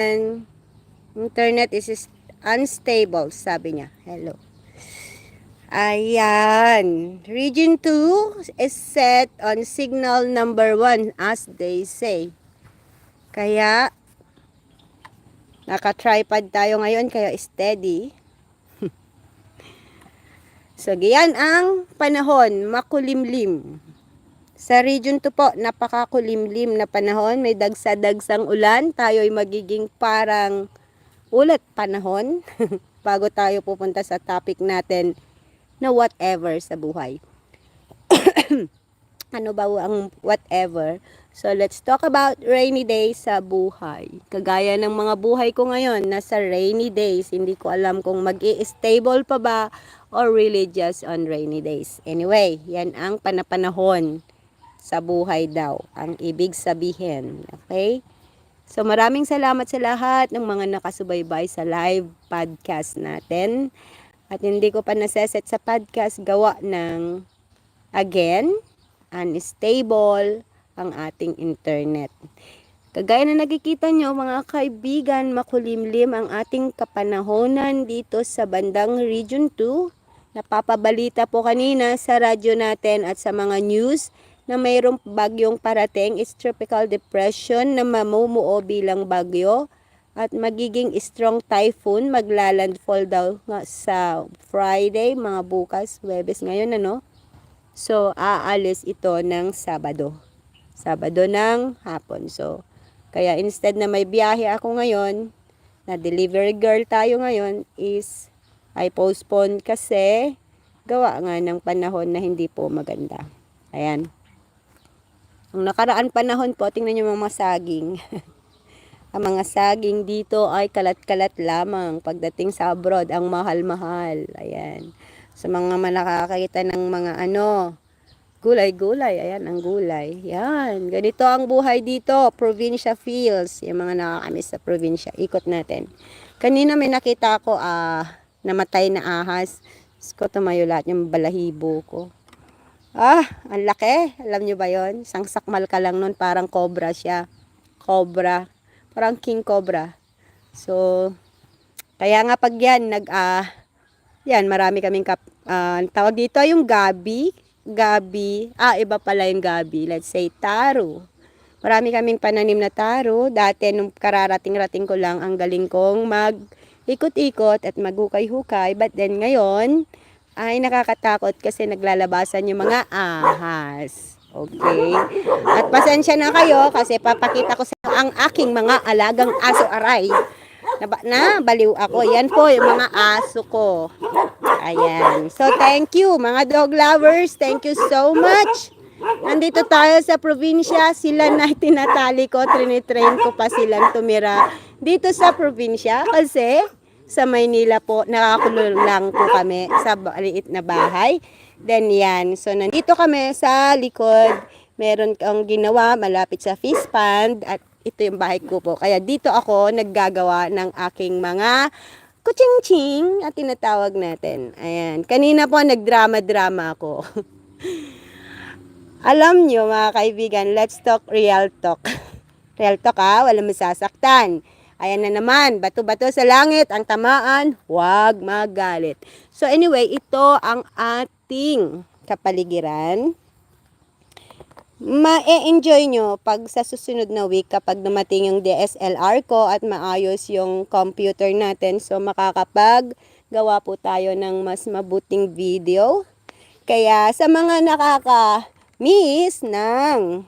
And internet is unstable, sabi niya. Hello. Ayan. Region 2 is set on signal number 1 as they say. Kaya, naka-tripod tayo ngayon, kaya steady. so, giyan ang panahon, makulimlim. Sa region 2 po, napakakulimlim na panahon. May dagsa-dagsang ulan. Tayo ay magiging parang ulat panahon. Bago tayo pupunta sa topic natin na whatever sa buhay. ano ba ang whatever? So, let's talk about rainy days sa buhay. Kagaya ng mga buhay ko ngayon, nasa rainy days. Hindi ko alam kung mag stable pa ba or really just on rainy days. Anyway, yan ang panapanahon sa buhay daw. Ang ibig sabihin. Okay? So maraming salamat sa lahat ng mga nakasubaybay sa live podcast natin. At hindi ko pa naseset sa podcast gawa ng again, unstable ang ating internet. Kagaya na nakikita nyo mga kaibigan, makulimlim ang ating kapanahonan dito sa bandang Region 2. Napapabalita po kanina sa radyo natin at sa mga news na mayroong bagyong parating is tropical depression na mamumuo bilang bagyo at magiging strong typhoon maglalandfall daw nga sa Friday mga bukas Webes ngayon ano? So aalis ito ng Sabado. Sabado ng hapon. So kaya instead na may biyahe ako ngayon na delivery girl tayo ngayon is ay postpone kasi gawa nga ng panahon na hindi po maganda. Ayan ang nakaraan panahon po, tingnan nyo mga saging. ang mga saging dito ay kalat-kalat lamang. Pagdating sa abroad, ang mahal-mahal. Ayan. Sa mga manakakita ng mga ano, gulay-gulay. Ayan, ang gulay. Yan. Ganito ang buhay dito. Provincia feels. Yung mga nakakamiss sa probinsya. Ikot natin. Kanina may nakita ko, ah, namatay na ahas. Diyos ko, tumayo lahat yung balahibo ko. Ah, ang laki. Alam nyo ba yon? Sangsakmal ka lang nun, parang cobra siya. Cobra. Parang king cobra. So, kaya nga pag yan, nag, ah, yan, marami kaming kap, ah, tawag dito yung gabi. Gabi. Ah, iba pala yung gabi. Let's say taro. Marami kaming pananim na taro. Dati, nung kararating-rating ko lang, ang galing kong mag ikot-ikot at maghukay-hukay. But then, ngayon, ay nakakatakot kasi naglalabasan yung mga ahas. Okay? At pasensya na kayo kasi papakita ko sa ang aking mga alagang aso aray. Na, na baliw ako. Yan po yung mga aso ko. Ayan. So, thank you mga dog lovers. Thank you so much. Nandito tayo sa probinsya. Sila na tinatali ko. Trinitrain ko pa silang tumira dito sa probinsya kasi sa Maynila po, nakakulong lang po kami sa maliit na bahay. Then yan, so nandito kami sa likod. Meron kang ginawa malapit sa fish pond at ito yung bahay ko po. Kaya dito ako naggagawa ng aking mga kuching-ching at tinatawag natin. Ayan. Kanina po nagdrama-drama ako. Alam nyo mga kaibigan, let's talk real talk. real talk ha, walang masasaktan. Ayan na naman, bato-bato sa langit, ang tamaan, huwag magalit. So anyway, ito ang ating kapaligiran. Ma-enjoy nyo pag sa susunod na week kapag dumating yung DSLR ko at maayos yung computer natin. So makakapag gawa po tayo ng mas mabuting video. Kaya sa mga nakaka-miss ng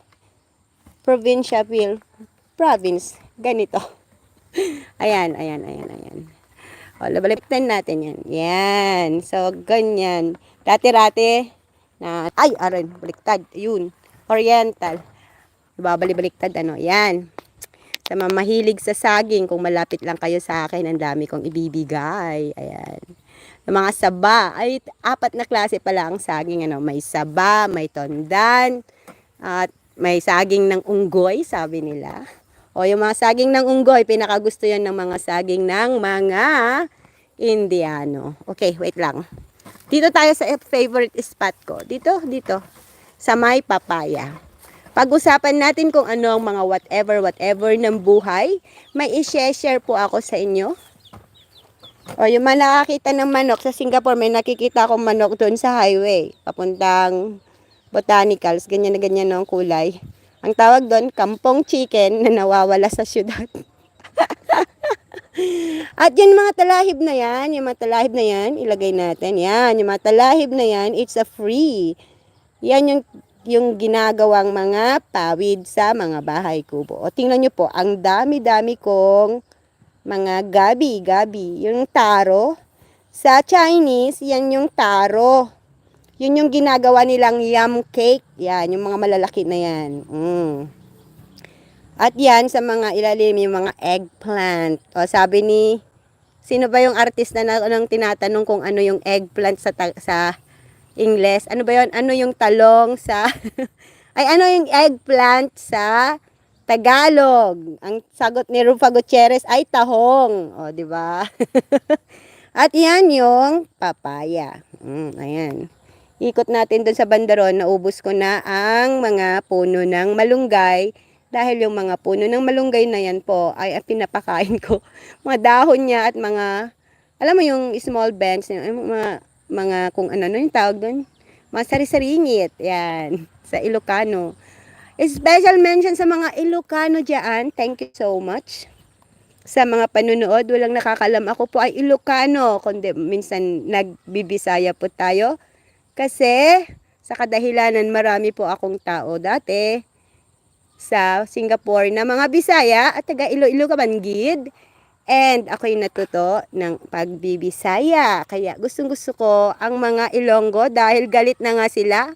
provincial province, ganito. Ayan, ayan, ayan, ayan. O, labalitan natin yan. Yan. So, ganyan. Dati-rati, na, ay, aran, baliktad. Yun. Oriental. Ibabali-baliktad, ano. Yan. Sa mga mahilig sa saging, kung malapit lang kayo sa akin, ang dami kong ibibigay. Ayan. Sa mga saba, ay, apat na klase pala ang saging, ano. May saba, may tondan, at may saging ng unggoy, sabi nila. O yung mga saging ng unggoy, pinakagusto yan ng mga saging ng mga Indiano. Okay, wait lang. Dito tayo sa favorite spot ko. Dito, dito. Sa may papaya. pag-usapan natin kung ano ang mga whatever, whatever ng buhay. May i-share po ako sa inyo. O, yung mga ng manok sa Singapore, may nakikita akong manok doon sa highway. Papuntang botanicals, ganyan na ganyan ang kulay. Ang tawag doon, kampong chicken na nawawala sa syudad. At yung mga talahib na yan, yung mga talahib na yan, ilagay natin. Yan, yung mga talahib na yan, it's a free. Yan yung yung ginagawang mga pawid sa mga bahay kubo. O tingnan nyo po, ang dami-dami kong mga gabi-gabi. Yung taro, sa Chinese, yan yung taro. Yun yung ginagawa nilang yum cake. Yan, yung mga malalaki na yan. Mm. At yan, sa mga ilalim, yung mga eggplant. O sabi ni, sino ba yung artist na nang tinatanong kung ano yung eggplant sa, sa Ingles? Ano ba yun? Ano yung talong sa... ay, ano yung eggplant sa Tagalog? Ang sagot ni Rufa Gutierrez ay tahong. O, di ba? At yan yung papaya. Mm, ayan. Ikot natin dun sa bandaron, naubos ko na ang mga puno ng malunggay dahil yung mga puno ng malunggay na yan po ay pinapakain ko. Mga dahon niya at mga, alam mo yung small bench, yung mga, mga kung ano, ano yung tawag doon? Mga sari-saringit. Yan. Sa Ilocano. Special mention sa mga Ilocano dyan. Thank you so much sa mga panunood. Walang nakakalam. Ako po ay Ilocano. Kundi minsan nagbibisaya po tayo. Kasi sa kadahilanan marami po akong tao dati sa Singapore na mga Bisaya at taga Iloilo Kabanggid. And ako'y natuto ng pagbibisaya. Kaya gustong gusto ko ang mga Ilonggo dahil galit na nga sila.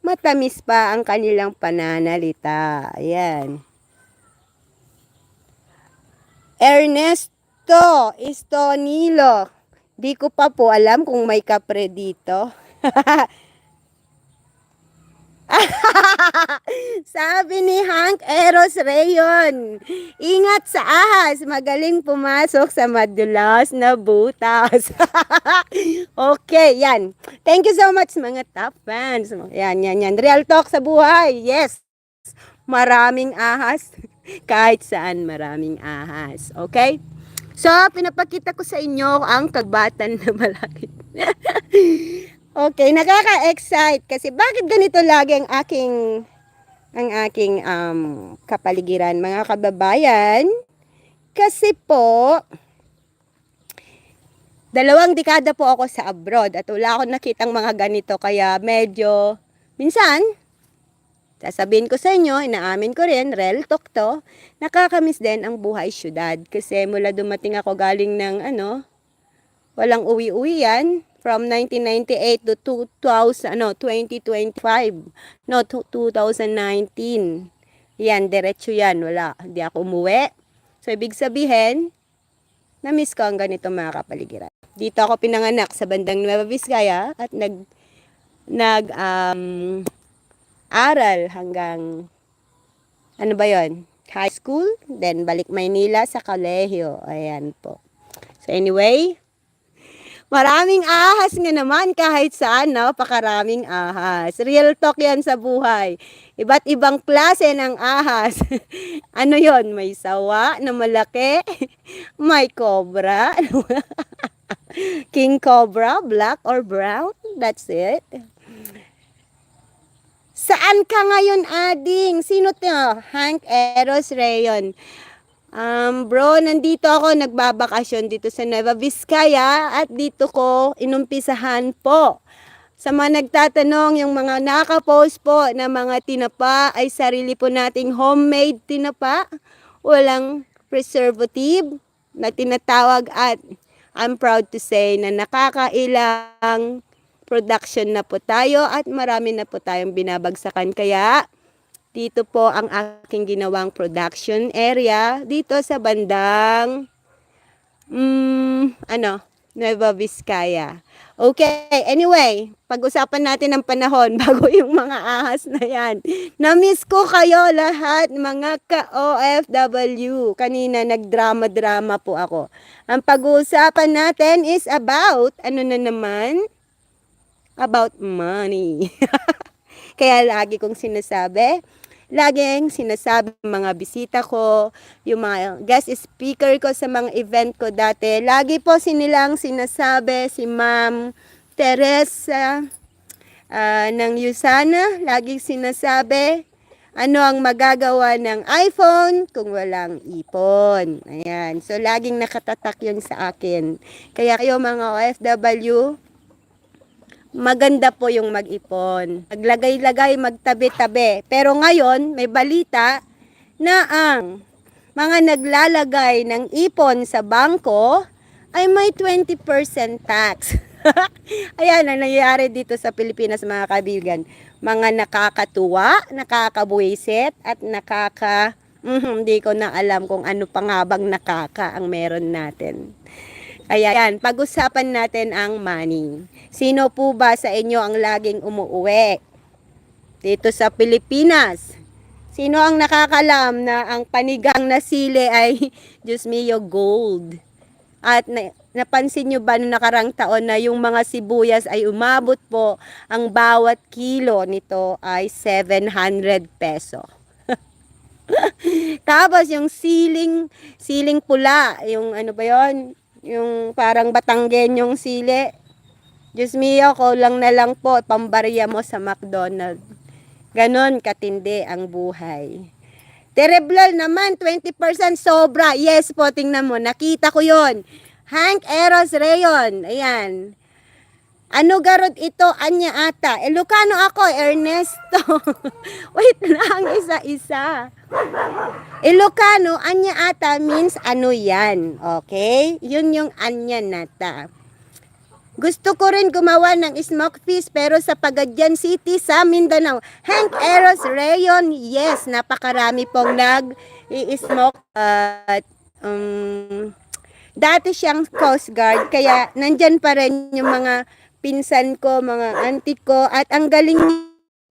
Matamis pa ang kanilang pananalita. Ayan. Ernesto Estonilo. Di ko pa po alam kung may kapre dito. Sabi ni Hank Eros Rayon, ingat sa ahas, magaling pumasok sa madulas na butas. okay, yan. Thank you so much mga top fans. Yan, yan, yan. Real talk sa buhay. Yes. Maraming ahas. Kahit saan maraming ahas. Okay? So, pinapakita ko sa inyo ang kagbatan na malaki. Okay, nakaka-excite kasi bakit ganito lagi ang aking ang aking um, kapaligiran mga kababayan? Kasi po dalawang dekada po ako sa abroad at wala akong nakitang mga ganito kaya medyo minsan sasabihin ko sa inyo, inaamin ko rin, real talk to, nakakamiss din ang buhay syudad kasi mula dumating ako galing ng ano, walang uwi-uwi yan, from 1998 to 2000, ano, 2025. No, to 2019. Yan, diretso yan. Wala. Hindi ako umuwi. So, ibig sabihin, na-miss ko ang ganito mga kapaligiran. Dito ako pinanganak sa bandang Nueva Vizcaya at nag nag um, aral hanggang ano ba yon high school then balik Maynila sa kolehiyo ayan po so anyway Maraming ahas nga naman kahit saan, napakaraming ahas. Real talk yan sa buhay. Iba't ibang klase ng ahas. ano yon May sawa na malaki, may cobra, king cobra, black or brown, that's it. Saan ka ngayon, Ading? Sino to? Hank Eros Rayon. Um, bro, nandito ako, nagbabakasyon dito sa Nueva Vizcaya at dito ko inumpisahan po. Sa mga nagtatanong, yung mga nakapost po na mga tinapa ay sarili po nating homemade tinapa. Walang preservative na tinatawag at I'm proud to say na nakakailang production na po tayo at marami na po tayong binabagsakan. Kaya dito po ang aking ginawang production area dito sa bandang mm, ano, Nueva Vizcaya. Okay, anyway, pag-usapan natin ang panahon bago yung mga ahas na yan. Na-miss ko kayo lahat, mga ka-OFW. Kanina nagdrama-drama po ako. Ang pag-uusapan natin is about, ano na naman? About money. Kaya lagi kong sinasabi, laging sinasabi mga bisita ko, yung mga guest speaker ko sa mga event ko dati, lagi po sinilang sinasabi si Ma'am Teresa ah, ng Yusana, lagi sinasabi, ano ang magagawa ng iPhone kung walang ipon. Ayan. So, laging nakatatak yun sa akin. Kaya kayo mga OFW, maganda po yung mag-ipon. Maglagay-lagay, magtabi-tabi. Pero ngayon, may balita na ang mga naglalagay ng ipon sa bangko ay may 20% tax. Ayan ang nangyayari dito sa Pilipinas mga kaibigan. Mga nakakatuwa, nakakabuisit at nakaka... Mhm, hindi ko na alam kung ano pa nga bang nakaka ang meron natin. Kaya yan, pag-usapan natin ang money. Sino po ba sa inyo ang laging umuuwi? Dito sa Pilipinas. Sino ang nakakalam na ang panigang na sili ay, Diyos mio, gold? At na, napansin nyo ba noong nakarang taon na yung mga sibuyas ay umabot po, ang bawat kilo nito ay 700 peso. Tapos yung siling, siling pula, yung ano ba yon yung parang batanggen yung sili. Diyos mio, kulang na lang po, pambarya mo sa McDonald's. Ganon katindi ang buhay. Tereblal naman, 20% sobra. Yes po, tingnan mo, nakita ko yon Hank Eros Rayon, ayan. Ano garod ito? Anya ata. Ilocano ako, Ernesto. Wait lang, isa-isa. Ilocano, anya ata means ano yan. Okay? Yun yung anya nata. Gusto ko rin gumawa ng smoke fish pero sa Pagadian City sa Mindanao. Hank Eros Rayon, yes, napakarami pong nag-i-smoke at um, dati siyang Coast Guard kaya nandyan pa rin yung mga pinsan ko, mga auntie ko at ang galing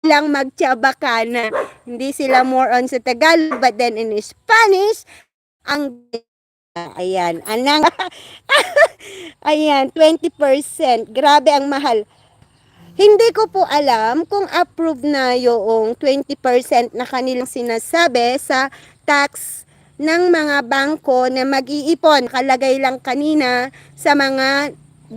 lang magtsaba na hindi sila more on sa Tagalog but then in Spanish ang ayan anang ayan 20% grabe ang mahal. Hindi ko po alam kung approved na yung 20% na kanilang sinasabi sa tax ng mga bangko na mag-iipon. Kalagay lang kanina sa mga